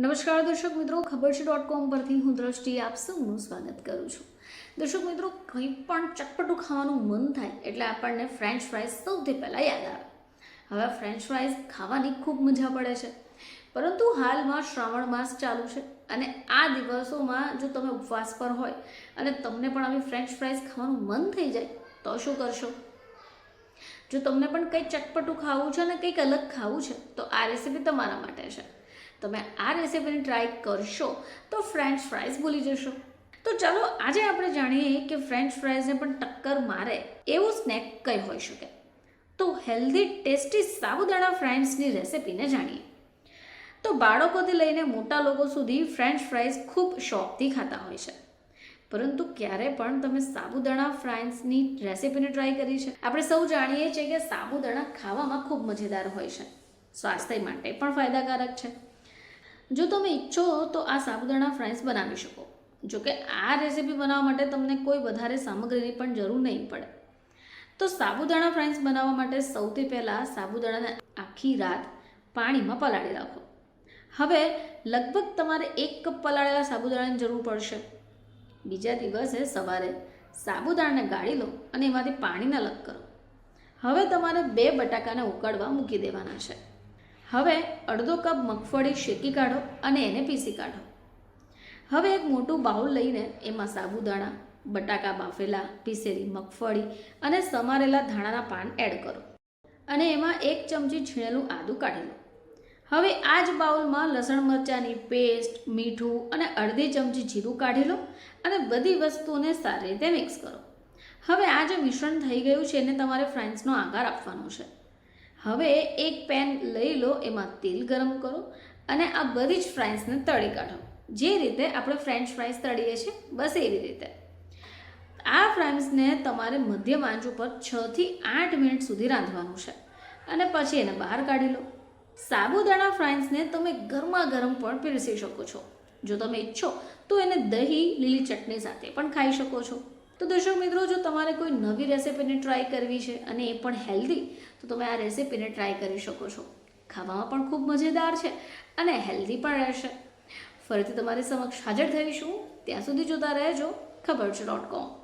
નમસ્કાર દર્શક મિત્રો, ખબર છે. ડોટ કોમ પરથી હું દ્રષ્ટિ આપ સૌનું સ્વાગત કરું છું. દર્શક મિત્રો, કંઈ પણ ચટપટું ખાવાનું મન થાય એટલે આપણને ફ્રેન્ચ ફ્રાઈઝ સૌથી પહેલાં યાદ આવે. હવે ફ્રેન્ચ ફ્રાઈઝ ખાવાની ખૂબ મજા પડે છે. પરંતુ હાલમાં શ્રાવણ માસ ચાલુ છે અને આ દિવસોમાં જો તમે ઉપવાસ પર હોય અને તમને પણ આવી ફ્રેન્ચ ફ્રાઈઝ ખાવાનું મન થઈ જાય, તો શું કરશો? જો તમને પણ કંઈ ચટપટું ખાવું છે અને કંઈક અલગ ખાવું છે, તો આ રેસીપી તમારા માટે છે. તમે આ રેસીપીને ટ્રાય કરશો તો ફ્રેન્ચ ફ્રાઈઝ ભૂલી જશો. તો ચાલો આજે આપણે જાણીએ કે ફ્રેન્ચ ફ્રાઈઝને પણ ટક્કર મારે એવું સ્નેક કઈ હોઈ શકે. તો હેલ્ધી ટેસ્ટી સાબુદાણા ફ્રાઈન્સની રેસીપીને જાણીએ. તો બાળકોથી લઈને મોટા લોકો સુધી ફ્રેન્ચ ફ્રાઈઝ ખૂબ શોખથી ખાતા હોય છે. પરંતુ ક્યારે પણ તમે સાબુદાણા ફ્રાઈઝની રેસીપીને ટ્રાય કરી છે? આપણે સૌ જાણીએ છીએ કે સાબુદાણા ખાવામાં ખૂબ મજેદાર હોય છે. સ્વાસ્થ્ય માટે પણ ફાયદાકારક છે. જો તમે ઈચ્છો તો આ સાબુદાણા ફ્રાઈસ બનાવી શકો. જો કે આ રેસીપી બનાવવા માટે તમને કોઈ વધારે સામગ્રીની પણ જરૂર નહીં પડે. તો સાબુદાણા ફ્રાઈસ બનાવવા માટે સૌથી પહેલાં સાબુદાણાને આખી રાત પાણીમાં પલાળી રાખો. હવે લગભગ તમારે એક કપ પલાળેલા સાબુદાણાની જરૂર પડશે. બીજા દિવસે સવારે સાબુદાણાને ગાળી લો અને એમાંથી પાણીને અલગ કરો. હવે તમારે બે બટાકાને ઉકાળવા મૂકી દેવાના છે. હવે અડધો કપ મગફળી શેકી કાઢો અને એને પીસી કાઢો. હવે એક મોટું બાઉલ લઈને એમાં સાબુદાણા, બટાકા બાફેલા, પીસેલી મગફળી અને સમારેલા ધાણાના પાન એડ કરો અને એમાં એક ચમચી છીણેલું આદું કાઢી લો. હવે આ જ બાઉલમાં લસણ મરચાંની પેસ્ટ, મીઠું અને અડધી ચમચી જીરું કાઢી લો અને બધી વસ્તુઓને સારી રીતે મિક્સ કરો. હવે આ જે મિશ્રણ થઈ ગયું છે એને તમારે ફ્રેન્ડ્સનો આકાર આપવાનો છે. હવે એક પેન લઈ લો, એમાં તેલ ગરમ કરો અને આ બધી જ ફ્રાઈન્સને તળી કાઢો. જે રીતે આપણે ફ્રેન્ચ ફ્રાઈસ તળીએ છીએ, બસ એવી રીતે. આ ફ્રાઈન્સને તમારે મધ્યમ આંચ ઉપર છથી આઠ મિનિટ સુધી રાંધવાનું છે અને પછી એને બહાર કાઢી લો. સાબુદાણા ફ્રાઈન્સને તમે ગરમા ગરમ પણ પીરસી શકો છો. જો તમે ઈચ્છો તો એને દહીં, લીલી ચટણી સાથે પણ ખાઈ શકો છો. તો દર્શક મિત્રો, જો તમારે કોઈ નવી રેસીપીને ટ્રાય કરવી છે અને એ પણ હેલ્ધી તો તમે આ રેસીપીને ટ્રાય કરી શકો છો. ખાવામાં પણ ખૂબ મજેદાર છે અને હેલ્ધી પણ રહેશે. ફરીથી તમારી સમક્ષ હાજર થઈશું. ત્યાં સુધી જોતા રહેજો. ખબર છે ડોટ કોમ